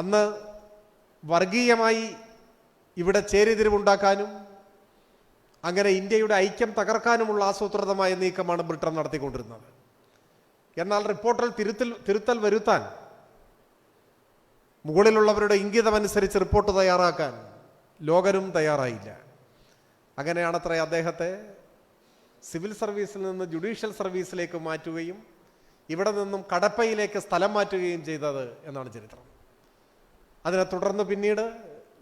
അന്ന് വർഗീയമായി ഇവിടെ ചേരിതിരിവുണ്ടാക്കാനും അങ്ങനെ ഇന്ത്യയുടെ ഐക്യം തകർക്കാനുമുള്ള ആസൂത്രിതമായ നീക്കമാണ് ബ്രിട്ടൻ നടത്തിക്കൊണ്ടിരുന്നത്. എന്നാൽ റിപ്പോർട്ടിൽ തിരുത്തൽ തിരുത്തൽ വരുത്താൻ മുകളിലുള്ളവരുടെ ഇംഗിതമനുസരിച്ച് റിപ്പോർട്ട് തയ്യാറാക്കാൻ ലോകനും തയ്യാറായില്ല. അങ്ങനെയാണത്രേ അദ്ദേഹത്തെ സിവിൽ സർവീസിൽ നിന്ന് ജുഡീഷ്യൽ സർവീസിലേക്ക് മാറ്റുകയും ഇവിടെ നിന്നും കടപ്പയിലേക്ക് സ്ഥലം മാറ്റുകയും ചെയ്തത് എന്നാണ് ചരിത്രം. അതിനെ തുടർന്ന് പിന്നീട്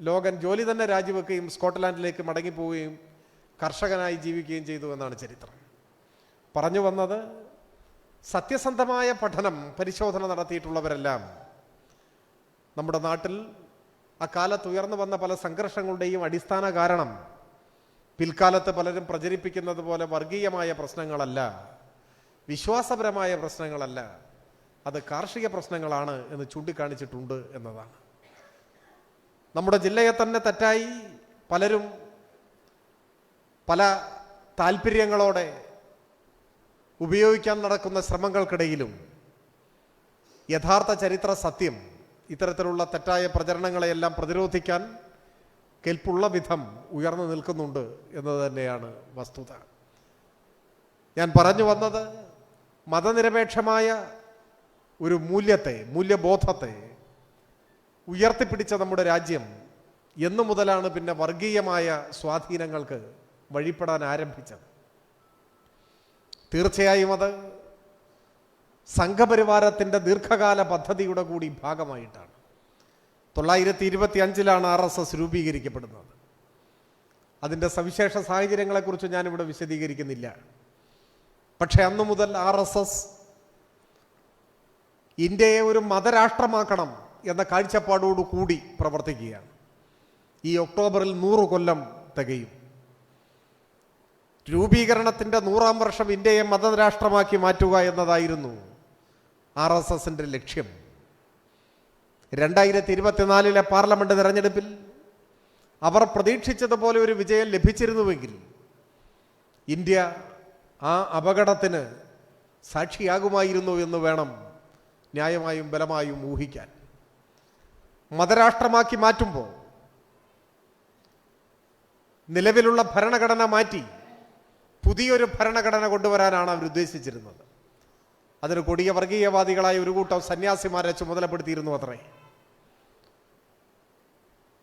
ലോകൻ ജോലി തന്നെ രാജിവെക്കുകയും സ്കോട്ട്ലാൻഡിലേക്ക് മടങ്ങിപ്പോവുകയും കർഷകനായി ജീവിക്കുകയും ചെയ്തു എന്നാണ് ചരിത്രം. പറഞ്ഞു വന്നത് സത്യസന്ധമായ പഠനം പരിശോധന നടത്തിയിട്ടുള്ളവരെല്ലാം നമ്മുടെ നാട്ടിൽ അക്കാലത്ത് ഉയർന്നു വന്ന പല സംഘർഷങ്ങളുടെയും അടിസ്ഥാന കാരണം പിൽക്കാലത്ത് പലരും പ്രചരിപ്പിക്കുന്നത് പോലെ വർഗീയമായ പ്രശ്നങ്ങളല്ല വിശ്വാസപരമായ പ്രശ്നങ്ങളല്ല അത് കാർഷിക പ്രശ്നങ്ങളാണ് എന്ന് ചൂണ്ടിക്കാണിച്ചിട്ടുണ്ട് എന്നതാണ്. നമ്മുടെ ജില്ലയെ തന്നെ തെറ്റായി പലരും പല താല്പര്യങ്ങളോടെ ഉപയോഗിക്കാൻ നടക്കുന്ന ശ്രമങ്ങൾക്കിടയിലും യഥാർത്ഥ ചരിത്ര സത്യം ഇത്തരത്തിലുള്ള തെറ്റായ പ്രചരണങ്ങളെയെല്ലാം പ്രതിരോധിക്കാൻ കെൽപ്പുള്ള വിധം ഉയർന്നു നിൽക്കുന്നുണ്ട് എന്നത് തന്നെയാണ് വസ്തുത. ഞാൻ പറഞ്ഞു വന്നത് മതനിരപേക്ഷമായ ഒരു മൂല്യത്തെ മൂല്യബോധത്തെ ഉയർത്തിപ്പിടിച്ച നമ്മുടെ രാജ്യം എന്നു മുതലാണ് പിന്നെ വർഗീയമായ സ്വാധീനങ്ങൾക്ക് വഴിപ്പെടാൻ ആരംഭിച്ചത്. തീർച്ചയായും അത് സംഘപരിവാരത്തിന്റെ ദീർഘകാല പദ്ധതിയുടെ കൂടി ഭാഗമായിട്ടാണ്. തൊള്ളായിരത്തി ഇരുപത്തി അഞ്ചിലാണ് ആർ എസ് എസ് രൂപീകരിക്കപ്പെടുന്നത്. അതിന്റെ സവിശേഷ സാഹചര്യങ്ങളെക്കുറിച്ച് ഞാനിവിടെ വിശദീകരിക്കുന്നില്ല. പക്ഷേ അന്നു മുതൽ ആർ എസ് എസ് ഇന്ത്യയെ ഒരു മതരാഷ്ട്രമാക്കണം എന്ന കാഴ്ചപ്പാടോടുകൂടി പ്രവർത്തിക്കുകയാണ്. ഈ ഒക്ടോബറിൽ നൂറ് കൊല്ലം തികയും. രൂപീകരണത്തിന്റെ നൂറാം വർഷം ഇന്ത്യയെ മതരാഷ്ട്രമാക്കി മാറ്റുക എന്നതായിരുന്നു ആർ എസ് എസിന്റെ ലക്ഷ്യം. രണ്ടായിരത്തി ഇരുപത്തിനാലിലെ പാർലമെന്റ് തിരഞ്ഞെടുപ്പിൽ അവർ പ്രതീക്ഷിച്ചതുപോലെ ഒരു വിജയം ലഭിച്ചിരുന്നുവെങ്കിൽ ഇന്ത്യ ആ അപകടത്തിന് സാക്ഷിയാകുമായിരുന്നു എന്ന് വേണം ന്യായമായും ബലമായും ഊഹിക്കാൻ. മതരാഷ്ട്രമാക്കി മാറ്റുമ്പോൾ നിലവിലുള്ള ഭരണഘടന മാറ്റി പുതിയൊരു ഭരണഘടന കൊണ്ടുവരാനാണ് അവർ ഉദ്ദേശിച്ചിരുന്നത്. അതിന് കൊടിയ വർഗീയവാദികളായ ഒരു കൂട്ടം സന്യാസിമാരെ ചുമതലപ്പെടുത്തിയിരുന്നു അത്രേ.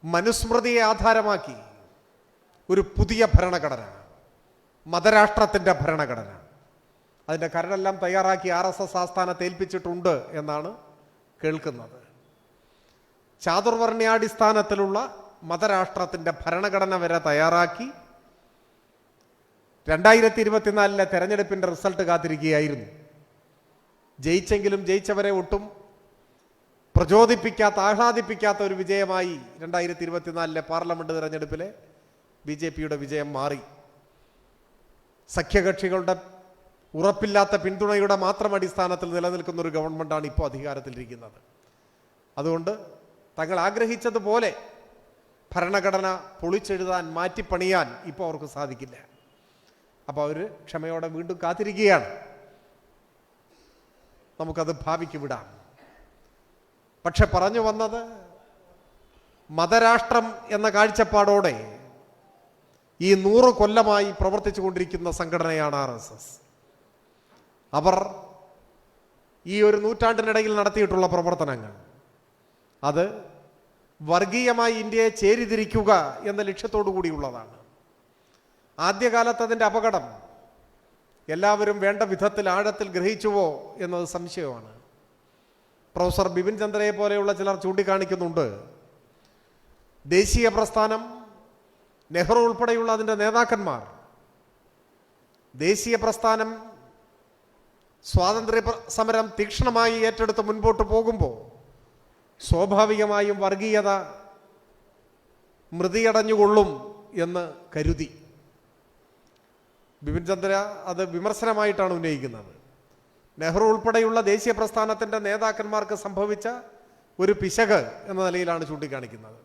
മനുസ്മൃതിയെ ആധാരമാക്കി ഒരു പുതിയ ഭരണഘടന മതരാഷ്ട്രത്തിന്റെ ഭരണഘടന. അതിന്റെ കരടെല്ലാം തയ്യാറാക്കി ആർ എസ് എസ് ആസ്ഥാനത്ത് ഏൽപ്പിച്ചിട്ടുണ്ട് എന്നാണ് കേൾക്കുന്നത്. ചാതുർവർണയാടിസ്ഥാനത്തിലുള്ള മതരാഷ്ട്രത്തിന്റെ ഭരണഘടന വരെ തയ്യാറാക്കി രണ്ടായിരത്തി ഇരുപത്തിനാലിലെ തെരഞ്ഞെടുപ്പിന്റെ റിസൾട്ട് കാത്തിരിക്കുകയായിരുന്നു. ജയിച്ചെങ്കിലും ജയിച്ചവരെ ഒട്ടും പ്രചോദിപ്പിക്കാത്ത ആഹ്ലാദിപ്പിക്കാത്ത ഒരു വിജയമായി രണ്ടായിരത്തി ഇരുപത്തിനാലിലെ പാർലമെന്റ് തെരഞ്ഞെടുപ്പിലെ ബി ജെ പിയുടെ വിജയം മാറി. സഖ്യകക്ഷികളുടെ ഉറപ്പില്ലാത്ത പിന്തുണയുടെ മാത്രം അടിസ്ഥാനത്തിൽ നിലനിൽക്കുന്ന ഒരു ഗവൺമെന്റാണ് ഇപ്പോൾ അധികാരത്തിലിരിക്കുന്നത്. അതുകൊണ്ട് തങ്ങൾ ആഗ്രഹിച്ചതുപോലെ ഭരണഘടന പൊളിച്ചെഴുതാൻ മാറ്റിപ്പണിയാൻ ഇപ്പോൾ അവർക്ക് സാധിക്കില്ല. അപ്പോൾ അവർ ക്ഷമയോടെ വീണ്ടും കാത്തിരിക്കുകയാണ്. നമുക്കത് ഭാവിക്ക് വിടാം. പക്ഷെ പറഞ്ഞു വന്നത് മതരാഷ്ട്രം എന്ന കാഴ്ചപ്പാടോടെ ഈ നൂറ് കൊല്ലമായി പ്രവർത്തിച്ചു കൊണ്ടിരിക്കുന്ന സംഘടനയാണ് ആർ എസ് എസ്. അവർ ഈ ഒരു നൂറ്റാണ്ടിനിടയിൽ നടത്തിയിട്ടുള്ള പ്രവർത്തനങ്ങൾ അത് വർഗീയമായി ഇന്ത്യയെ ചേരിതിരിക്കുക എന്ന ലക്ഷ്യത്തോടു കൂടിയുള്ളതാണ് ആദ്യകാലത്ത് അതിന്റെ അപകടം എല്ലാവരും വേണ്ട വിധത്തിൽ ആഴത്തിൽ ഗ്രഹിച്ചുവോ എന്നത് സംശയമാണ്. പ്രൊഫസർ ബിപിൻ ചന്ദ്രയെ പോലെയുള്ള ചിലർ ചൂണ്ടിക്കാണിക്കുന്നുണ്ട്. ദേശീയ പ്രസ്ഥാനം നെഹ്റു ഉൾപ്പെടെയുള്ള അതിന്റെ നേതാക്കന്മാർ ദേശീയ പ്രസ്ഥാനം സ്വാതന്ത്ര്യ സമരം തീക്ഷ്ണമായി ഏറ്റെടുത്ത് മുൻപോട്ട് പോകുമ്പോൾ സ്വാഭാവികമായും വർഗീയത മൃതിയടഞ്ഞുകൊള്ളും എന്ന് കരുതി. ബിപിൻ ചന്ദ്ര അത് വിമർശനമായിട്ടാണ് ഉന്നയിക്കുന്നത്. നെഹ്റു ഉൾപ്പെടെയുള്ള ദേശീയ പ്രസ്ഥാനത്തിന്റെ നേതാക്കന്മാർക്ക് സംഭവിച്ച ഒരു പിശക് എന്ന നിലയിലാണ് ചൂണ്ടിക്കാണിക്കുന്നത്.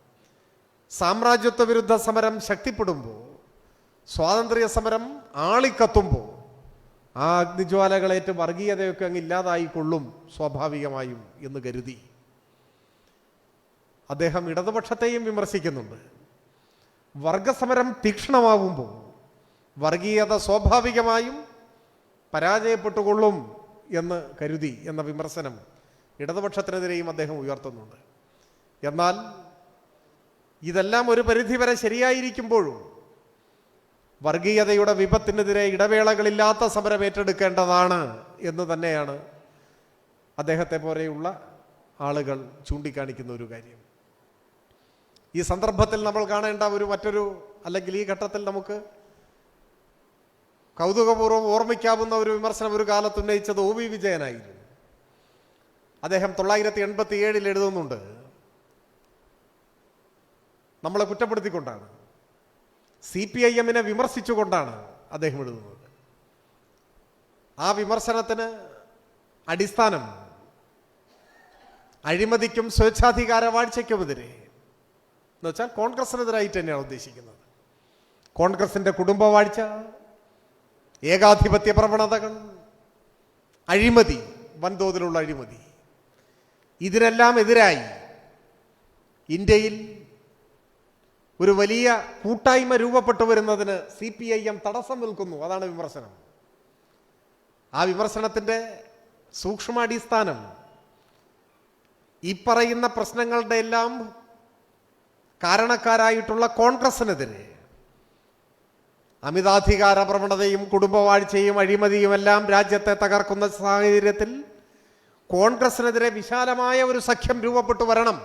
സാമ്രാജ്യത്വ വിരുദ്ധ സമരം ശക്തിപ്പെടുമ്പോൾ സ്വാതന്ത്ര്യ സമരം ആളിക്കത്തുമ്പോൾ ആ അഗ്നിജ്വാലകളേറ്റ് വർഗീയതയൊക്കെ അങ്ങ് ഇല്ലാതായിക്കൊള്ളും സ്വാഭാവികമായും എന്ന് കരുതി. അദ്ദേഹം ഇടതുപക്ഷത്തെയും വിമർശിക്കുന്നുണ്ട്. വർഗസമരം തീക്ഷണമാവുമ്പോൾ വർഗീയത സ്വാഭാവികമായും പരാജയപ്പെട്ടുകൊള്ളും എന്ന് കരുതി എന്ന വിമർശനം ഇടതുപക്ഷത്തിനെതിരെയും അദ്ദേഹം ഉയർത്തുന്നുണ്ട്. എന്നാൽ ഇതെല്ലാം ഒരു പരിധിവരെ ശരിയായിരിക്കുമ്പോഴും വർഗീയതയുടെ വിപത്തിനെതിരെ ഇടവേളകളില്ലാത്ത സമരം ഏറ്റെടുക്കേണ്ടതാണ് എന്ന് തന്നെയാണ് അദ്ദേഹത്തെ പോലെയുള്ള ആളുകൾ ചൂണ്ടിക്കാണിക്കുന്ന ഒരു കാര്യം. ഈ സന്ദർഭത്തിൽ നമ്മൾ കാണേണ്ട ഒരു മറ്റൊരു അല്ലെങ്കിൽ ഈ ഘട്ടത്തിൽ നമുക്ക് കൗതുകപൂർവം ഓർമ്മിക്കാവുന്ന ഒരു വിമർശനം ഒരു കാലത്ത് ഉന്നയിച്ചത് ഒ വി വിജയനായിരുന്നു. അദ്ദേഹം തൊള്ളായിരത്തി എൺപത്തി ഏഴിൽ എഴുതുന്നുണ്ട് നമ്മളെ കുറ്റപ്പെടുത്തിക്കൊണ്ടാണ്. സി പി ഐ എമ്മിനെ വിമർശിച്ചുകൊണ്ടാണ് അദ്ദേഹം എഴുതുന്നത്. ആ വിമർശനത്തിന് അടിസ്ഥാനം അഴിമതിക്കും സ്വേച്ഛാധികാര വാഴ്ചയ്ക്കുമെതിരെ എന്ന് വെച്ചാൽ കോൺഗ്രസിനെതിരായിട്ട് തന്നെയാണ് ഉദ്ദേശിക്കുന്നത്. കോൺഗ്രസിന്റെ കുടുംബവാഴ്ച ഏകാധിപത്യ പ്രവണതകൾ അഴിമതി വൻതോതിലുള്ള അഴിമതി ഇതിനെല്ലാം എതിരായി ഇന്ത്യയിൽ ഒരു വലിയ കൂട്ടായ്മ രൂപപ്പെട്ടു വരുന്നതിന് സി പി ഐ എം തടസ്സം നിൽക്കുന്നു. അതാണ് വിമർശനം. ആ വിമർശനത്തിന്റെ സൂക്ഷ്മാടിസ്ഥാനം ഈ പറയുന്ന പ്രശ്നങ്ങളുടെ എല്ലാം കാരണക്കാരായിട്ടുള്ള കോൺഗ്രസിനെതിരെ അമിതാധികാര പ്രവണതയും കുടുംബവാഴ്ചയും അഴിമതിയുമെല്ലാം രാജ്യത്തെ തകർക്കുന്ന സാഹചര്യത്തിൽ കോൺഗ്രസിനെതിരെ വിശാലമായ ഒരു സഖ്യം രൂപപ്പെട്ടു വരണം.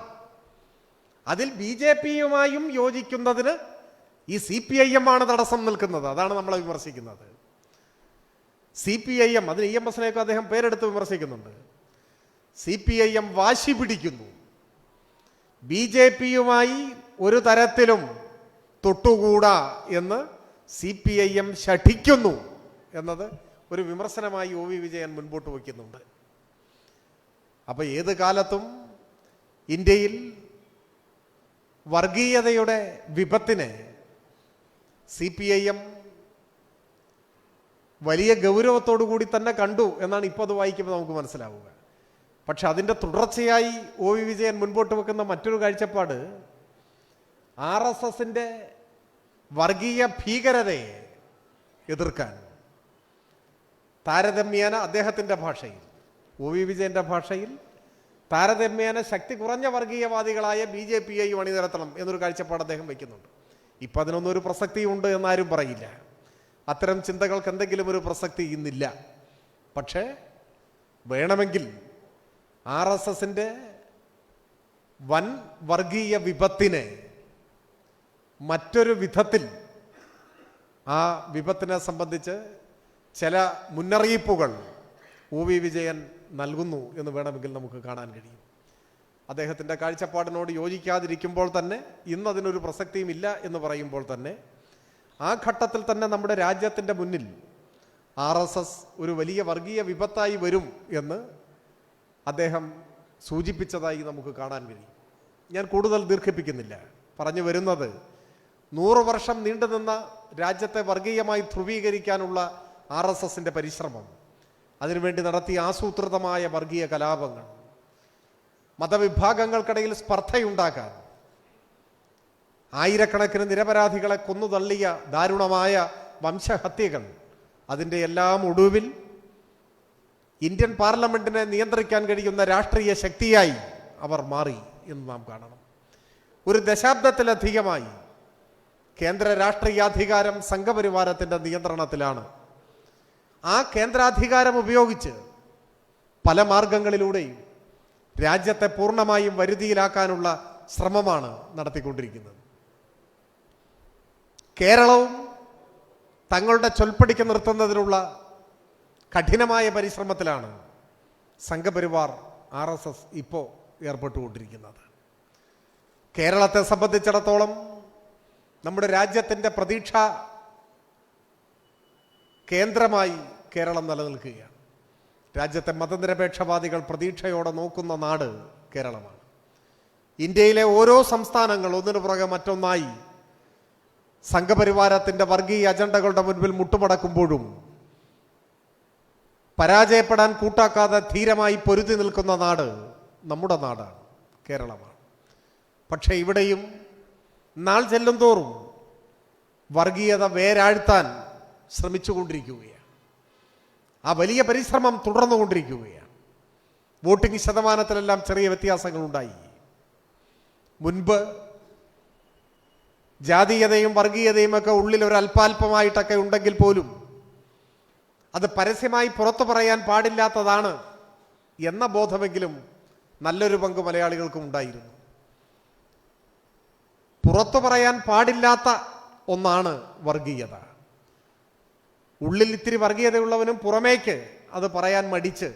അതിൽ ബി ജെ പിയുമായും യോജിക്കുന്നതിന് ഈ സി പി ഐ എം ആണ് തടസ്സം നിൽക്കുന്നത്. അതാണ് നമ്മളെ വിമർശിക്കുന്നത്. സി പി ഐ എം അതിന് ഇ എം എസിനെയൊക്കെ അദ്ദേഹം പേരെടുത്ത് വിമർശിക്കുന്നുണ്ട്. സി പി ഐ എം വാശി പിടിക്കുന്നു. ബി ജെ പിയുമായി ഒരു തരത്തിലും തൊട്ടുകൂടാ എന്ന് സി പി ഐ എം ശഠിക്കുന്നു എന്നത് ഒരു വിമർശനമായി ഒ വി വിജയൻ മുൻപോട്ട് വയ്ക്കുന്നുണ്ട്. അപ്പോൾ ഏത് കാലത്തും ഇന്ത്യയിൽ വർഗീയതയുടെ വിപത്തിനെ സി പി ഐ എം വലിയ ഗൗരവത്തോടു കൂടി തന്നെ കണ്ടു എന്നാണ് ഇപ്പോൾ അത് വായിക്കുമ്പോൾ നമുക്ക് മനസ്സിലാവുക. പക്ഷെ അതിന്റെ തുടർച്ചയായി ഒ വി വിജയൻ മുൻപോട്ട് വെക്കുന്ന മറ്റൊരു കാഴ്ചപ്പാട് ആർ എസ് എസിന്റെ വർഗീയ ഭീകരതയെ എതിർക്കാൻ. താരതമ്യേന അദ്ദേഹത്തിന്റെ ഭാഷയിൽ ഒ വി വിജയന്റെ ഭാഷയിൽ താരതമ്യേന ശക്തി കുറഞ്ഞ വർഗീയവാദികളായ ബി ജെ പി ഐ അണിനിരത്തണം എന്നൊരു കാഴ്ചപ്പാട് അദ്ദേഹം വയ്ക്കുന്നുണ്ട്. ഇപ്പം അതിനൊന്നും ഒരു പ്രസക്തിയുണ്ട് എന്നാരും പറയില്ല. അത്തരം ചിന്തകൾക്ക് എന്തെങ്കിലും ഒരു പ്രസക്തി ഇന്നില്ല. പക്ഷേ വേണമെങ്കിൽ ആർ എസ് എസിന്റെ വൻ വർഗീയ വിപത്തിനെ മറ്റൊരു വിധത്തിൽ ആ വിപത്തിനെ സംബന്ധിച്ച് ചില മുന്നറിയിപ്പുകൾ ഒ വി വിജയൻ നൽകുന്നു എന്ന് വേണമെങ്കിൽ നമുക്ക് കാണാൻ കഴിയും. അദ്ദേഹത്തിന്റെ കാഴ്ചപ്പാടിനോട് യോജിക്കാതിരിക്കുമ്പോൾ തന്നെ ഇന്ന് അതിനൊരു പ്രസക്തിയും ഇല്ല എന്ന് പറയുമ്പോൾ തന്നെ ആ ഘട്ടത്തിൽ തന്നെ നമ്മുടെ രാജ്യത്തിന്റെ മുന്നിൽ ആർ ഒരു വലിയ വർഗീയ വിപത്തായി വരും എന്ന് അദ്ദേഹം സൂചിപ്പിച്ചതായി നമുക്ക് കാണാൻ കഴിയും. ഞാൻ കൂടുതൽ ദീർഘിപ്പിക്കുന്നില്ല. പറഞ്ഞു വരുന്നത് നൂറ് വർഷം നീണ്ടുനിന്ന രാജ്യത്തെ വർഗീയമായി ധ്രുവീകരിക്കാനുള്ള ആർ എസ് എസിന്റെ പരിശ്രമം അതിനുവേണ്ടി നടത്തിയ ആസൂത്രിതമായ വർഗീയ കലാപങ്ങൾ മതവിഭാഗങ്ങൾക്കിടയിൽ സ്പർദ്ധയുണ്ടാക്കാൻ ആയിരക്കണക്കിന് നിരപരാധികളെ കൊന്നുതള്ളിയ ദാരുണമായ വംശഹത്യകൾ അതിന്റെ എല്ലാം ഒടുവിൽ ഇന്ത്യൻ പാർലമെന്റിനെ നിയന്ത്രിക്കാൻ കഴിയുന്ന രാഷ്ട്രീയ ശക്തിയായി അവർ മാറി എന്ന് നാം കാണണം. ഒരു ദശാബ്ദത്തിലധികമായി കേന്ദ്ര രാഷ്ട്രീയാധികാരം സംഘപരിവാരത്തിന്റെ നിയന്ത്രണത്തിലാണ്. ആ കേന്ദ്രാധികാരം ഉപയോഗിച്ച് പല മാർഗങ്ങളിലൂടെയും രാജ്യത്തെ പൂർണമായും വരുതിയിലാക്കാനുള്ള ശ്രമമാണ് നടത്തിക്കൊണ്ടിരിക്കുന്നത്. കേരളവും തങ്ങളുടെ ചൊൽപ്പടിക്ക് നിർത്തുന്നതിനുള്ള കഠിനമായ പരിശ്രമത്തിലാണ് സംഘപരിവാർ ആർ എസ് എസ് ഇപ്പോൾ ഏർപ്പെട്ടുകൊണ്ടിരിക്കുന്നത്. കേരളത്തെ സംബന്ധിച്ചിടത്തോളം നമ്മുടെ രാജ്യത്തിന്റെ പ്രതീക്ഷ കേന്ദ്രമായി കേരളം നിലനിൽക്കുകയാണ്. രാജ്യത്തെ മതനിരപേക്ഷവാദികൾ പ്രതീക്ഷയോടെ നോക്കുന്ന നാട് കേരളമാണ്. ഇന്ത്യയിലെ ഓരോ സംസ്ഥാനങ്ങൾ ഒന്നിനു പുറകെ മറ്റൊന്നായി സംഘപരിവാരത്തിന്റെ വർഗീയ അജണ്ടകളുടെ മുൻപിൽ മുട്ടുമടക്കുമ്പോഴും പരാജയപ്പെടാൻ കൂട്ടാക്കാതെ ധീരമായി പൊരുതി നിൽക്കുന്ന നാട് നമ്മുടെ നാടാണ് കേരളമാണ്. പക്ഷേ ഇവിടെയും നാൾ ചെല്ലും തോറും വർഗീയത വേരാഴ്ത്താൻ ശ്രമിച്ചുകൊണ്ടിരിക്കുകയാണ്. ആ വലിയ പരിശ്രമം തുടർന്നുകൊണ്ടിരിക്കുകയാണ്. വോട്ടിംഗ് ശതമാനത്തിലെല്ലാം ചെറിയ വ്യത്യാസങ്ങളുണ്ടായി. മുൻപ് ജാതീയതയും വർഗീയതയും ഒക്കെ ഉള്ളിൽ ഒരു അല്പാൽപമായിട്ടൊക്കെ ഉണ്ടെങ്കിൽ പോലും അത് പരസ്യമായി പുറത്തു പറയാൻ പാടില്ലാത്തതാണ് എന്ന ബോധമെങ്കിലും നല്ലൊരു പങ്ക് മലയാളികൾക്കും ഉണ്ടായിരുന്നു. പുറത്തു പറയാൻ പാടില്ലാത്ത ഒന്നാണ് വർഗീയത. ഉള്ളിൽ ഇത്തിരി വർഗീയതയുള്ളവനും പുറമേക്ക് അത് പറയാൻ മടിച്ച്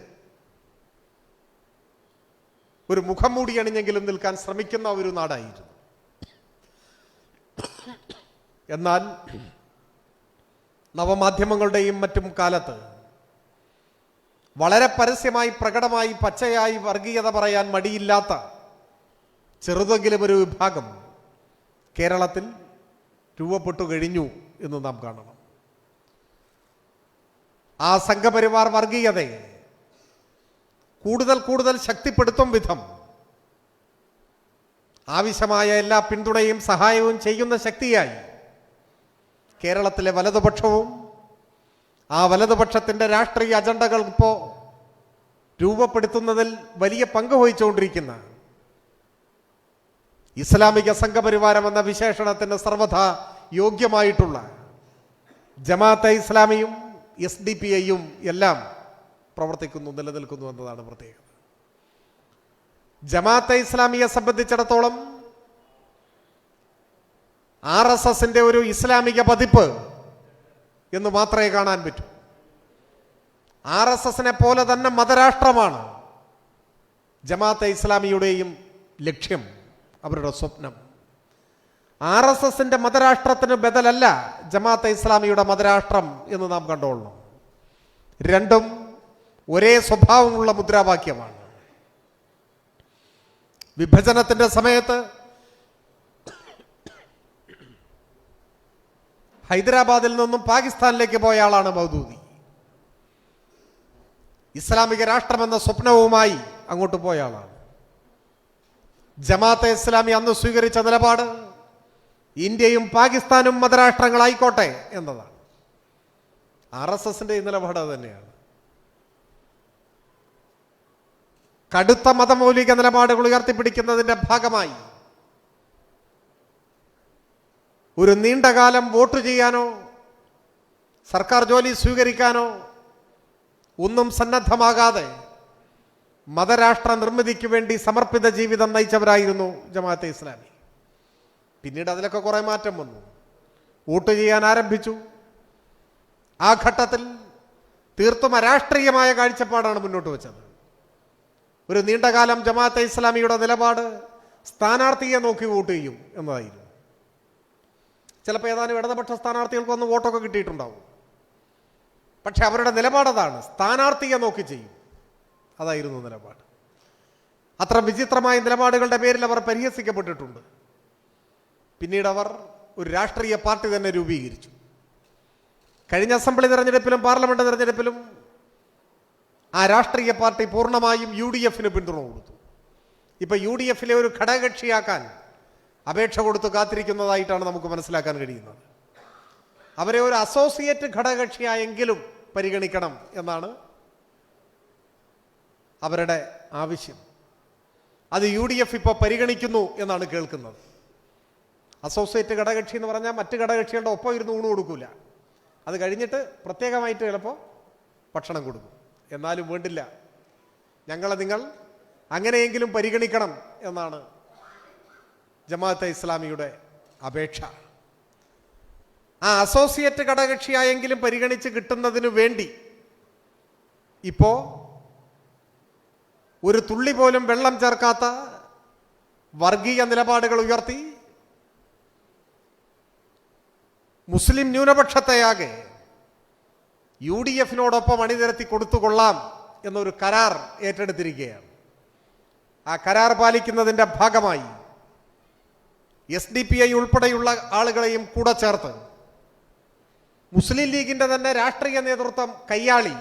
ഒരു മുഖം മൂടി അണിഞ്ഞെങ്കിലും നിൽക്കാൻ ശ്രമിക്കുന്ന ഒരു നാടായിരുന്നു. എന്നാൽ നവമാധ്യമങ്ങളുടെയും മറ്റും കാലത്ത് വളരെ പരസ്യമായി പ്രകടമായി പച്ചയായി വർഗീയത പറയാൻ മടിയില്ലാത്ത ചെറുതെങ്കിലും ഒരു വിഭാഗം കേരളത്തിൽ രൂപപ്പെട്ടു കഴിഞ്ഞു എന്ന് നാം കാണണം. ആ സംഘപരിവാർ വർഗീയതയെ കൂടുതൽ കൂടുതൽ ശക്തിപ്പെടുത്തും വിധം ആവശ്യമായ എല്ലാ പിന്തുണയും സഹായവും ചെയ്യുന്ന ശക്തിയായി കേരളത്തിലെ വലതുപക്ഷവും ആ വലതുപക്ഷത്തിന്റെ രാഷ്ട്രീയ അജണ്ടകൾ ഇപ്പോൾ രൂപപ്പെടുത്തുന്നതിൽ വലിയ പങ്ക് വഹിച്ചുകൊണ്ടിരിക്കുന്ന ഇസ്ലാമിക സംഘപരിവാരം എന്ന വിശേഷണത്തിന് സർവഥ യോഗ്യമായിട്ടുള്ള ജമാഅത്തെ ഇസ്ലാമിയും എസ് ഡി പി ഐയും എല്ലാം പ്രവർത്തിക്കുന്നു നിലനിൽക്കുന്നു എന്നതാണ് പ്രത്യേകത. ജമാഅത്തെ ഇസ്ലാമിയെ സംബന്ധിച്ചിടത്തോളം ആർ എസ് എസിന്റെ ഒരു ഇസ്ലാമിക പതിപ്പ് എന്ന് മാത്രമേ കാണാൻ പറ്റൂ. ആർ എസ് എസിനെ പോലെ തന്നെ മതരാഷ്ട്രമാണ് ജമാഅത്തെ ഇസ്ലാമിയുടെയും ലക്ഷ്യം അവരുടെ സ്വപ്നം. ആർ എസ് എസിന്റെ മതരാഷ്ട്രത്തിന് ബദലല്ല ജമാഅത്തെ ഇസ്ലാമിയുടെ മതരാഷ്ട്രം എന്ന് നാം കണ്ടോളണം. രണ്ടും ഒരേ സ്വഭാവമുള്ള മുദ്രാവാക്യമാണ്. വിഭജനത്തിന്റെ സമയത്ത് ഹൈദരാബാദിൽ നിന്നും പാകിസ്ഥാനിലേക്ക് പോയ ആളാണ് മൗദൂദി. ഇസ്ലാമിക രാഷ്ട്രമെന്ന സ്വപ്നവുമായി അങ്ങോട്ട് പോയ ആളാണ്. ജമാഅത്തെ ഇസ്ലാമി അന്ന് സ്വീകരിച്ച നിലപാട് ഇന്ത്യയും പാകിസ്ഥാനും മതരാഷ്ട്രങ്ങളായിക്കോട്ടെ എന്നതാണ്. ആർ എസ് എസിന്റെ ഈ നിലപാട് തന്നെയാണ്. കടുത്ത മതമൗലിക നിലപാടുകൾ ഉയർത്തിപ്പിടിക്കുന്നതിന്റെ ഭാഗമായി ഒരു നീണ്ടകാലം വോട്ട് ചെയ്യാനോ സർക്കാർ ജോലി സ്വീകരിക്കാനോ ഒന്നും സന്നദ്ധമാകാതെ മതരാഷ്ട്ര നിർമ്മിതിക്ക് വേണ്ടി സമർപ്പിത ജീവിതം നയിച്ചവരായിരുന്നു ജമാഅത്തെ ഇസ്ലാമി. പിന്നീട് അതിലൊക്കെ കുറെ മാറ്റം വന്നു. വോട്ട് ചെയ്യാൻ ആരംഭിച്ചു. ആ ഘട്ടത്തിൽ തീർത്തും അരാഷ്ട്രീയമായ കാഴ്ചപ്പാടാണ് മുന്നോട്ട് വെച്ചത്. ഒരു നീണ്ടകാലം ജമാഅത്തെ ഇസ്ലാമിയുടെ നിലപാട് സ്ഥാനാർത്ഥിയെ നോക്കി വോട്ട് ചെയ്യും എന്നതായിരുന്നു. ചിലപ്പോൾ ഏതാനും ഇടതുപക്ഷ സ്ഥാനാർത്ഥികൾക്ക് വന്ന് വോട്ടൊക്കെ കിട്ടിയിട്ടുണ്ടാവും. പക്ഷെ അവരുടെ നിലപാടതാണ് സ്ഥാനാർത്ഥിയെ നോക്കി ചെയ്യും. അതായിരുന്നു നിലപാട്. അത്ര വിചിത്രമായ നിലപാടുകളുടെ പേരിൽ അവർ പരിഹസിക്കപ്പെട്ടിട്ടുണ്ട്. പിന്നീട് അവർ ഒരു രാഷ്ട്രീയ പാർട്ടി തന്നെ രൂപീകരിച്ചു. കഴിഞ്ഞ അസംബ്ലി തെരഞ്ഞെടുപ്പിലും പാർലമെന്റ് തെരഞ്ഞെടുപ്പിലും ആ രാഷ്ട്രീയ പാർട്ടി പൂർണമായും യു ഡി എഫിന് പിന്തുണ കൊടുത്തു. ഇപ്പൊ യു ഡി എഫിലെ ഒരു ഘടകകക്ഷിയാക്കാൻ അപേക്ഷ കൊടുത്ത് കാത്തിരിക്കുന്നതായിട്ടാണ് നമുക്ക് മനസ്സിലാക്കാൻ കഴിയുന്നത്. അവരെ ഒരു അസോസിയേറ്റ് ഘടകകക്ഷിയായെങ്കിലും പരിഗണിക്കണം എന്നാണ് അവരുടെ ആവശ്യം. അത് യു ഡി എഫ് ഇപ്പോൾ പരിഗണിക്കുന്നു എന്നാണ് കേൾക്കുന്നത്. അസോസിയേറ്റ് ഘടകകക്ഷി എന്ന് പറഞ്ഞാൽ മറ്റ് ഘടകകക്ഷികളുടെ ഒപ്പം ഇരുന്ന് ഊണ് കൊടുക്കില്ല അത് കഴിഞ്ഞിട്ട് പ്രത്യേകമായിട്ട് ചിലപ്പോൾ ഭക്ഷണം കൊടുക്കും. എന്നാലും വേണ്ടില്ല. ഞങ്ങളെ നിങ്ങൾ അങ്ങനെയെങ്കിലും പരിഗണിക്കണം എന്നാണ് ജമാഅത്തെ ഇസ്ലാമിയുടെ അപേക്ഷ. ആ അസോസിയേറ്റ് ഘടകകക്ഷിയായെങ്കിലും പരിഗണിച്ച് കിട്ടുന്നതിനു വേണ്ടി ഇപ്പോ ഒരു തുള്ളി പോലും വെള്ളം ചേർക്കാത്ത വർഗീയ നിലപാടുകൾ ഉയർത്തി മുസ്ലിം ന്യൂനപക്ഷത്തെയാകെ യു ഡി എഫിനോടൊപ്പം അണിനിരത്തി കൊടുത്തുകൊള്ളാം എന്നൊരു കരാർ ഏറ്റെടുത്തിരിക്കുകയാണ്. ആ കരാർ പാലിക്കുന്നതിന്റെ ഭാഗമായി എസ് ഡി പി ഐ ഉൾപ്പെടെയുള്ള ആളുകളെയും കൂടെ ചേർത്ത് മുസ്ലിം ലീഗിന്റെ തന്നെ രാഷ്ട്രീയ നേതൃത്വം കയ്യാളി.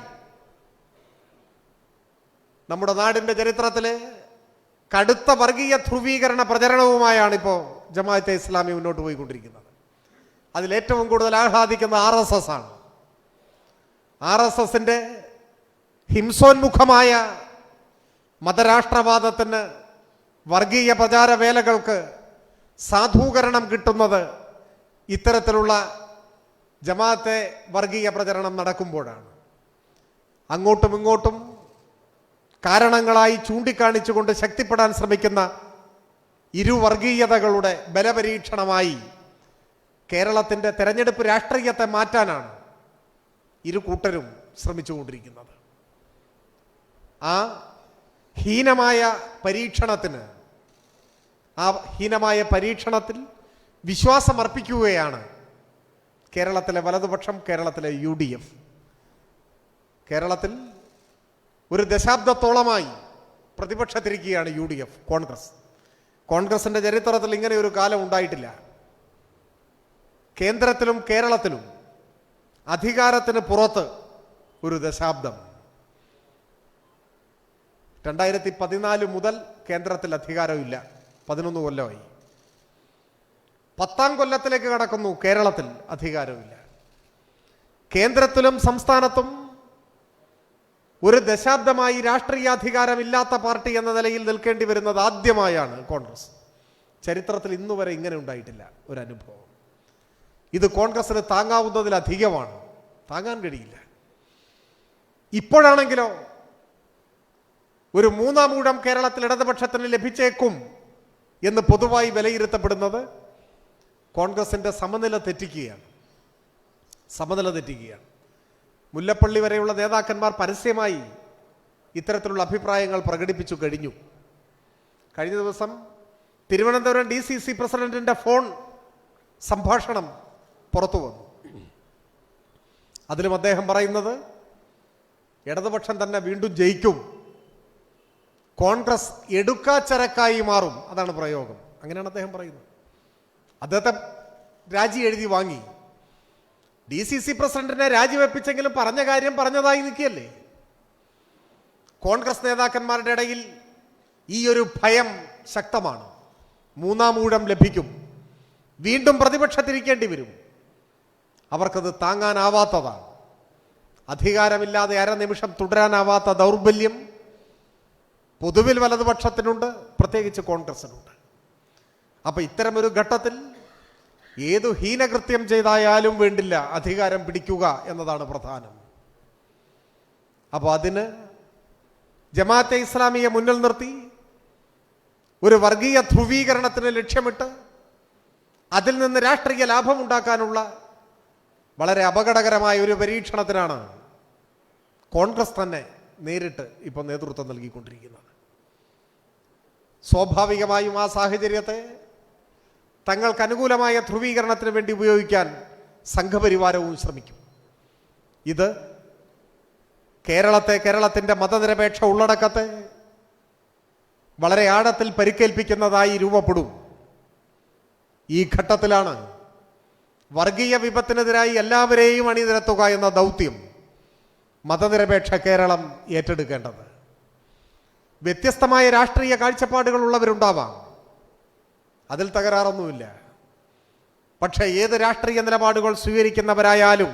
നമ്മുടെ നാടിന്റെ ചരിത്രത്തിലെ കടുത്ത വർഗീയ ധ്രുവീകരണ പ്രചരണവുമായാണ് ഇപ്പോൾ ജമാഅത്തെ ഇസ്ലാമി മുന്നോട്ട് പോയിക്കൊണ്ടിരിക്കുന്നത്. അതിലേറ്റവും കൂടുതൽ ആഹ്ലാദിക്കുന്ന ആർ എസ് എസ് ആണ്. ആർ എസ് എസിന്റെ ഹിംസോന്മുഖമായ മതരാഷ്ട്രവാദത്തിന് വർഗീയ പ്രചാര വേലകൾക്ക് സാധൂകരണം കിട്ടുന്നത് ഇത്തരത്തിലുള്ള ജമാഅത്തെ വർഗീയ പ്രചരണം നടക്കുമ്പോഴാണ്. അങ്ങോട്ടും ഇങ്ങോട്ടും കാരണങ്ങളായി ചൂണ്ടിക്കാണിച്ചുകൊണ്ട് ശക്തിപ്പെടാൻ ശ്രമിക്കുന്ന ഇരുവർഗീയതകളുടെ ബലപരീക്ഷണമായി കേരളത്തിന്റെ തെരഞ്ഞെടുപ്പ് രാഷ്ട്രീയത്തെ മാറ്റാനാണ് ഇരു കൂട്ടരും ശ്രമിച്ചുകൊണ്ടിരിക്കുന്നത്. ആ ഹീനമായ പരീക്ഷണത്തിന് ആ ഹീനമായ പരീക്ഷണത്തിൽ വിശ്വാസമർപ്പിക്കുകയാണ് കേരളത്തിലെ വലതുപക്ഷം കേരളത്തിലെ യു ഡി എഫ് കേരളത്തിൽ ഒരു ദശാബ്ദത്തോളമായി പ്രതിപക്ഷത്തിരിക്കുകയാണ് യു ഡി എഫ് കോൺഗ്രസ്. കോൺഗ്രസിന്റെ ചരിത്രത്തിൽ ഇങ്ങനെ ഒരു കാലം ഉണ്ടായിട്ടില്ല. കേന്ദ്രത്തിലും കേരളത്തിലും അധികാരത്തിന് പുറത്ത് ഒരു ദശാബ്ദം. രണ്ടായിരത്തി പതിനാല് മുതൽ കേന്ദ്രത്തിൽ അധികാരമില്ല. പതിനൊന്ന് കൊല്ലമായി. പത്താം കൊല്ലത്തിലേക്ക് കടക്കുന്നു. കേരളത്തിൽ അധികാരമില്ല. കേന്ദ്രത്തിലും സംസ്ഥാനത്തും ഒരു ദശാബ്ദമായി രാഷ്ട്രീയാധികാരമില്ലാത്ത പാർട്ടി എന്ന നിലയിൽ നിൽക്കേണ്ടി വരുന്നത് ആദ്യമായാണ് കോൺഗ്രസ്. ചരിത്രത്തിൽ ഇന്നു വരെ ഇങ്ങനെ ഉണ്ടായിട്ടില്ല ഒരു അനുഭവം. ഇത് കോൺഗ്രസിന് താങ്ങാവുന്നതിലധികമാണ് താങ്ങാൻ കഴിയില്ല. ഇപ്പോഴാണെങ്കിലോ ഒരു മൂന്നാം ഊഴം കേരളത്തിൽ ഇടതുപക്ഷത്തിന് ലഭിച്ചേക്കും. എന്ന് പൊതുവായി വിലയിരുത്തപ്പെടുന്നത് കോൺഗ്രസിന്റെ സമനില തെറ്റിക്കുകയാണ്. സമനില തെറ്റിക്കുകയാണ്. മുല്ലപ്പള്ളി വരെയുള്ള നേതാക്കന്മാർ പരസ്യമായി ഇത്തരത്തിലുള്ള അഭിപ്രായങ്ങൾ പ്രകടിപ്പിച്ചു കഴിഞ്ഞു. കഴിഞ്ഞ ദിവസം തിരുവനന്തപുരം ഡി സി സി പ്രസിഡന്റിന്റെ ഫോൺ സംഭാഷണം പുറത്തു വന്നു. അതിലും അദ്ദേഹം പറയുന്നത് ഇടതുപക്ഷം തന്നെ വീണ്ടും ജയിക്കും. കോൺഗ്രസ് എടുക്കാച്ചരക്കായി മാറും. അതാണ് പ്രയോഗം. അങ്ങനെയാണ് അദ്ദേഹം പറയുന്നത്. അദ്ദേഹത്തെ രാജി എഴുതി വാങ്ങി. ഡി സി സി പ്രസിഡന്റിനെ രാജിവെപ്പിച്ചെങ്കിലും പറഞ്ഞ കാര്യം പറഞ്ഞതായി നിൽക്കുകയല്ലേ? കോൺഗ്രസ് നേതാക്കന്മാരുടെ ഇടയിൽ ഈ ഒരു ഭയം ശക്തമാണ്. മൂന്നാം ഊഴം ലഭിക്കും. വീണ്ടും പ്രതിപക്ഷത്തിരിക്കേണ്ടി വരും. അവർക്കത് താങ്ങാനാവാത്തതാണ്. അധികാരമില്ലാതെ അര നിമിഷം തുടരാനാവാത്ത ദൗർബല്യം പൊതുവിൽ വലതുപക്ഷത്തിനുണ്ട് പ്രത്യേകിച്ച് കോൺഗ്രസിനുണ്ട്. അപ്പൊ ഇത്തരമൊരു ഘട്ടത്തിൽ ഏതു ഹീനകൃത്യം ചെയ്തായാലും വേണ്ടില്ല അധികാരം പിടിക്കുക എന്നതാണ് പ്രധാനം. അപ്പോൾ അതിന് ജമാഅത്തെ ഇസ്ലാമിയെ മുന്നിൽ നിർത്തി ഒരു വർഗീയ ധ്രുവീകരണത്തിന് ലക്ഷ്യമിട്ട് അതിൽ നിന്ന് രാഷ്ട്രീയ ലാഭം ഉണ്ടാക്കാനുള്ള വളരെ അപകടകരമായ ഒരു പരീക്ഷണത്തിനാണ് കോൺഗ്രസ് തന്നെ നേരിട്ട് ഇപ്പോൾ നേതൃത്വം നൽകിക്കൊണ്ടിരിക്കുന്നത്. സ്വാഭാവികമായും ആ സാഹചര്യത്തെ തങ്ങൾക്ക് അനുകൂലമായ ധ്രുവീകരണത്തിന് വേണ്ടി ഉപയോഗിക്കാൻ സംഘപരിവാരവും ശ്രമിക്കും. ഇത് കേരളത്തെ കേരളത്തിന്റെ മതനിരപേക്ഷ ഉള്ളടക്കത്തെ വളരെ ആഴത്തിൽ പരിക്കേൽപ്പിക്കുന്നതായി രൂപപ്പെടും. ഈ ഘട്ടത്തിലാണ് വർഗീയ വിപത്തിനെതിരായി എല്ലാവരെയും അണിനിരത്തുക എന്ന ദൗത്യം മതനിരപേക്ഷ കേരളം ഏറ്റെടുക്കേണ്ടത്. വ്യത്യസ്തമായ രാഷ്ട്രീയ കാഴ്ചപ്പാടുകൾ ഉള്ളവരുണ്ടാവാം. അതിൽ തകരാറൊന്നുമില്ല. പക്ഷേ ഏത് രാഷ്ട്രീയ നിലപാടുകൾ സ്വീകരിക്കുന്നവരായാലും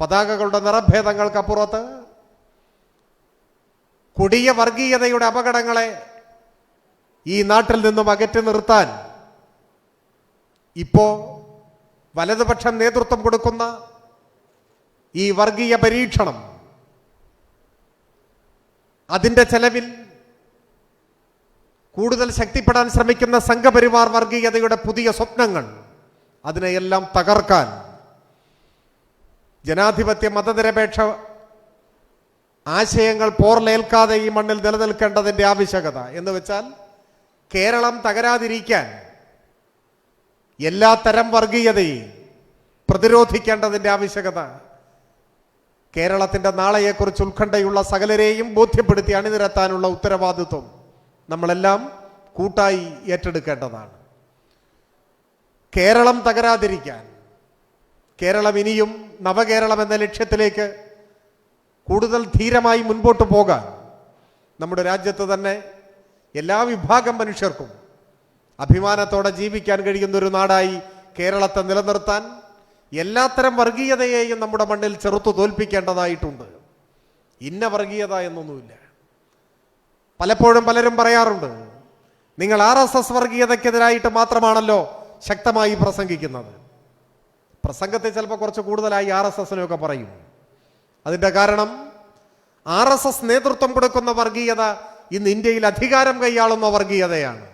പതാകകളുടെ നിറഭേദങ്ങൾക്കപ്പുറത്ത് കൊടിയ വർഗീയതയുടെ അപകടങ്ങളെ ഈ നാട്ടിൽ നിന്നും അകറ്റി നിർത്താൻ ഇപ്പോ വലതുപക്ഷം നേതൃത്വം കൊടുക്കുന്ന ഈ വർഗീയ പരീക്ഷണം അതിന്റെ ചെലവിൽ കൂടുതൽ ശക്തിപ്പെടാൻ ശ്രമിക്കുന്ന സംഘപരിവാർ വർഗീയതയുടെ പുതിയ സ്വപ്നങ്ങൾ അതിനെയെല്ലാം തകർക്കാൻ ജനാധിപത്യ മതനിരപേക്ഷ ആശയങ്ങൾ പോർലേൽക്കാതെ ഈ മണ്ണിൽ നിലനിൽക്കേണ്ടതിന്റെ ആവശ്യകത എന്ന് വെച്ചാൽ കേരളം തകരാതിരിക്കാൻ എല്ലാ തരം വർഗീയതയും പ്രതിരോധിക്കേണ്ടതിന്റെ ആവശ്യകത കേരളത്തിന്റെ നാളെയെക്കുറിച്ച് ഉത്കണ്ഠയുള്ള സകലരെയും ബോധ്യപ്പെടുത്തി അണിനിരത്താനുള്ള ഉത്തരവാദിത്വം നമ്മളെല്ലാം കൂട്ടായി ഏറ്റെടുക്കേണ്ടതാണ്. കേരളം തകരാതിരിക്കാൻ കേരളം ഇനിയും നവകേരളം എന്ന ലക്ഷ്യത്തിലേക്ക് കൂടുതൽ ധീരമായി മുൻപോട്ട് പോകാൻ നമ്മുടെ രാജ്യത്ത് തന്നെ എല്ലാ വിഭാഗം മനുഷ്യർക്കും അഭിമാനത്തോടെ ജീവിക്കാൻ കഴിയുന്ന ഒരു നാടായി കേരളത്തെ നിലനിർത്താൻ എല്ലാത്തരം വർഗീയതയെയും നമ്മുടെ മണ്ണിൽ ചെറുത്തു തോൽപ്പിക്കേണ്ടതായിട്ടുണ്ട്. ഇന്ന വർഗീയത എന്നൊന്നുമില്ല. പലപ്പോഴും പലരും പറയാറുണ്ട് നിങ്ങൾ ആർ എസ് എസ് വർഗീയതയ്ക്കെതിരായിട്ട് മാത്രമാണല്ലോ ശക്തമായി പ്രസംഗിക്കുന്നത്. പ്രസംഗത്തെ ചിലപ്പോൾ കുറച്ച് കൂടുതലായി ആർ എസ് എസിനൊക്കെ പറയും. അതിന്റെ കാരണം ആർ എസ് എസ് നേതൃത്വം കൊടുക്കുന്ന വർഗീയത ഇന്ന് ഇന്ത്യയിൽ അധികാരം കൈയാളുന്ന വർഗീയതയാണ്.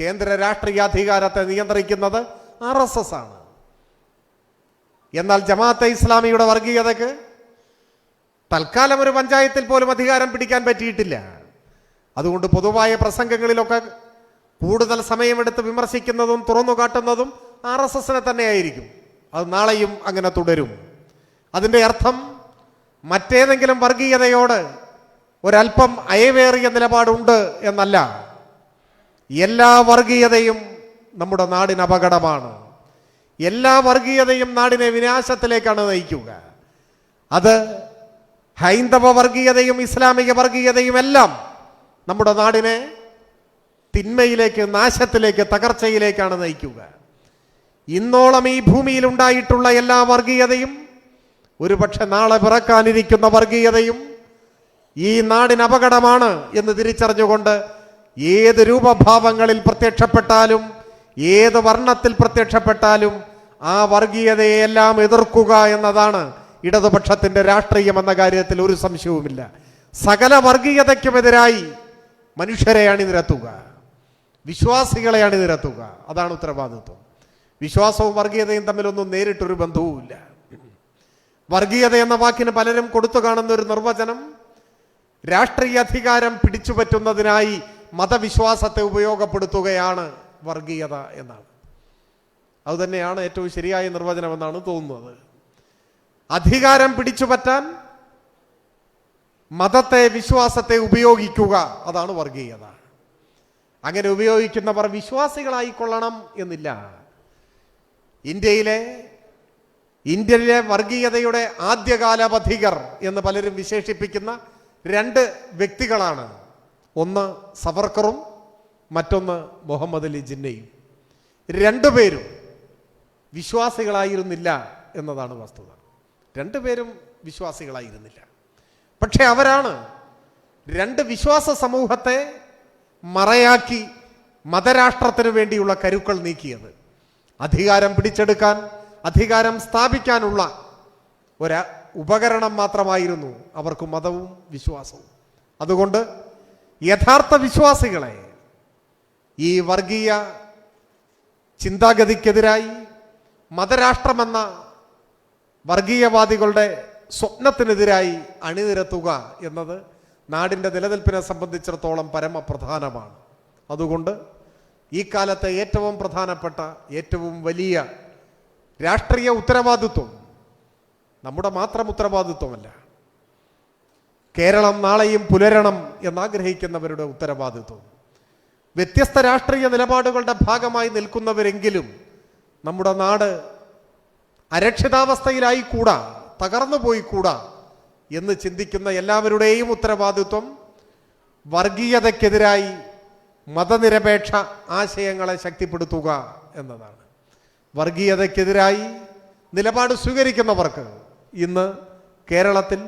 കേന്ദ്ര രാഷ്ട്രീയ അധികാരത്തെ നിയന്ത്രിക്കുന്നത് ആർ എസ് എസ് ആണ്. എന്നാൽ ജമാഅത്തെ ഇസ്ലാമിയുടെ വർഗീയതക്ക് തൽക്കാലം ഒരു പഞ്ചായത്തിൽ പോലും അധികാരം പിടിക്കാൻ പറ്റിയിട്ടില്ല. അതുകൊണ്ട് പൊതുവായ പ്രസംഗങ്ങളിലൊക്കെ കൂടുതൽ സമയമെടുത്ത് വിമർശിക്കുന്നതും തുറന്നു കാട്ടുന്നതും ആർ എസ് എസിനെ തന്നെയായിരിക്കും. അത് നാളെയും അങ്ങനെ തുടരും. അതിന്റെ അർത്ഥം മറ്റേതെങ്കിലും വർഗീയതയോട് ഒരല്പം അയവേറിയ നിലപാടുണ്ട് എന്നല്ല. എല്ലാ വർഗീയതയും നമ്മുടെ നാടിന് അപകടമാണ്. എല്ലാ വർഗീയതയും നാടിനെ വിനാശത്തിലേക്കാണ് നയിക്കുക. അത് ഹൈന്ദവ വർഗീയതയും ഇസ്ലാമിക വർഗീയതയും എല്ലാം നമ്മുടെ നാടിനെ തിന്മയിലേക്ക് നാശത്തിലേക്ക് തകർച്ചയിലേക്കാണ് നയിക്കുക. ഇന്നോളം ഈ ഭൂമിയിൽ ഉണ്ടായിട്ടുള്ള എല്ലാ വർഗീയതയും ഒരുപക്ഷെ നാളെ പിറക്കാനിരിക്കുന്ന വർഗീയതയും ഈ നാടിന് അപകടമാണ് എന്ന് തിരിച്ചറിഞ്ഞുകൊണ്ട് ഏത് രൂപഭാവങ്ങളിൽ പ്രത്യക്ഷപ്പെട്ടാലും ഏത് വർണത്തിൽ പ്രത്യക്ഷപ്പെട്ടാലും ആ വർഗീയതയെല്ലാം എതിർക്കുക എന്നതാണ് ഇടതുപക്ഷത്തിന്റെ രാഷ്ട്രീയം എന്ന കാര്യത്തിൽ ഒരു സംശയവുമില്ല. സകല വർഗീയതയ്ക്കുമെതിരായി മനുഷ്യരെയാണ് നിരത്തുക വിശ്വാസികളെയാണ് നിരത്തുക അതാണ് ഉത്തരവാദിത്വം. വിശ്വാസവും വർഗീയതയും തമ്മിലൊന്നും നേരിട്ടൊരു ബന്ധവുമില്ല. വർഗീയത എന്ന വാക്കിന് പലരും കൊടുത്തു കാണുന്ന ഒരു നിർവചനം രാഷ്ട്രീയ അധികാരം പിടിച്ചുപറ്റുന്നതിനായി മതവിശ്വാസത്തെ ഉപയോഗപ്പെടുത്തുകയാണ് വർഗീയത എന്നാണ്. അതുതന്നെയാണ് ഏറ്റവും ശരിയായ നിർവചനമെന്നാണ് തോന്നുന്നത്. അധികാരം പിടിച്ചുപറ്റാൻ മതത്തെ വിശ്വാസത്തെ ഉപയോഗിക്കുക അതാണ് വർഗീയത. അങ്ങനെ ഉപയോഗിക്കുന്നവർ വിശ്വാസികളായിക്കൊള്ളണം എന്നില്ല. ഇന്ത്യയിലെ ഇന്ത്യയിലെ വർഗീയതയുടെ ആദ്യകാല എന്ന് പലരും വിശേഷിപ്പിക്കുന്ന രണ്ട് വ്യക്തികളാണ്. ഒന്ന് സവർക്കറും മറ്റൊന്ന് മുഹമ്മദ് അലി ജിന്നയും. രണ്ടുപേരും വിശ്വാസികളായിരുന്നില്ല എന്നതാണ് വസ്തുത. രണ്ടുപേരും വിശ്വാസികളായിരുന്നില്ല. പക്ഷെ അവരാണ് രണ്ട് വിശ്വാസ സമൂഹത്തെ മറയാക്കി മതരാഷ്ട്രത്തിന് വേണ്ടിയുള്ള കരുക്കൾ നീക്കിയത്. അധികാരം പിടിച്ചെടുക്കാൻ അധികാരം സ്ഥാപിക്കാനുള്ള ഒരു ഉപകരണം മാത്രമായിരുന്നു അവർക്ക് മതവും വിശ്വാസവും. അതുകൊണ്ട് യഥാർത്ഥ വിശ്വാസികളെ ഈ വർഗീയ ചിന്താഗതിക്കെതിരായി മതരാഷ്ട്രമെന്ന വർഗീയവാദികളുടെ സ്വപ്നത്തിനെതിരായി അണിനിരത്തുക എന്നത് നാടിന്റെ നിലനിൽപ്പിനെ സംബന്ധിച്ചിടത്തോളം പരമപ്രധാനമാണ്. അതുകൊണ്ട് ഈ കാലത്തെ ഏറ്റവും പ്രധാനപ്പെട്ട ഏറ്റവും വലിയ രാഷ്ട്രീയ ഉത്തരവാദിത്വം നമ്മുടെ മാത്രം ഉത്തരവാദിത്വമല്ല കേരളം നാളെയും പുലരണം എന്നാഗ്രഹിക്കുന്നവരുടെ ഉത്തരവാദിത്വം. വ്യത്യസ്ത രാഷ്ട്രീയ നിലപാടുകളുടെ ഭാഗമായി നിൽക്കുന്നവരെങ്കിലും നമ്മുടെ നാട് അരക്ഷിതാവസ്ഥയിലായി കൂടാ തകർന്നു പോയി കൂടാ എന്ന് ചിന്തിക്കുന്ന എല്ലാവരുടെയും ഉത്തരവാദിത്വം വർഗീയതയ്ക്കെതിരായി മതനിരപേക്ഷ ആശയങ്ങളെ ശക്തിപ്പെടുത്തുക എന്നതാണ്. വർഗീയതയ്ക്കെതിരായി നിലപാട് സ്വീകരിക്കുന്നവർക്ക് ഇന്ന് കേരളത്തിൽ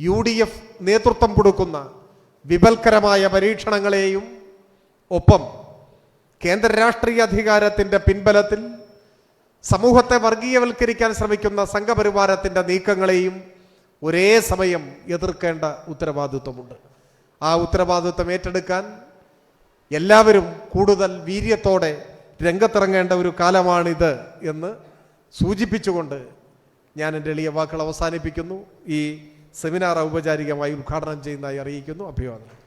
യു ഡി എഫ് നേതൃത്വം കൊടുക്കുന്ന വിപൽക്കരമായ പരീക്ഷണങ്ങളെയും ഒപ്പം കേന്ദ്ര രാഷ്ട്രീയ അധികാരത്തിന്റെ പിൻബലത്തിൽ സമൂഹത്തെ വർഗീയവൽക്കരിക്കാൻ ശ്രമിക്കുന്ന സംഘപരിവാരത്തിന്റെ നീക്കങ്ങളെയും ഒരേ സമയം എതിർക്കേണ്ട ഉത്തരവാദിത്വമുണ്ട്. ആ ഉത്തരവാദിത്വം ഏറ്റെടുക്കാൻ എല്ലാവരും കൂടുതൽ വീര്യത്തോടെ രംഗത്തിറങ്ങേണ്ട ഒരു കാലമാണിത് എന്ന് സൂചിപ്പിച്ചുകൊണ്ട് ഞാൻ എന്റെ എളിയ വാക്കുകൾ അവസാനിപ്പിക്കുന്നു. ഈ സെമിനാർ ഔപചാരികമായി ഉദ്ഘാടനം ചെയ്യുന്നതായി അറിയിക്കുന്നു. അഭിവാദനം.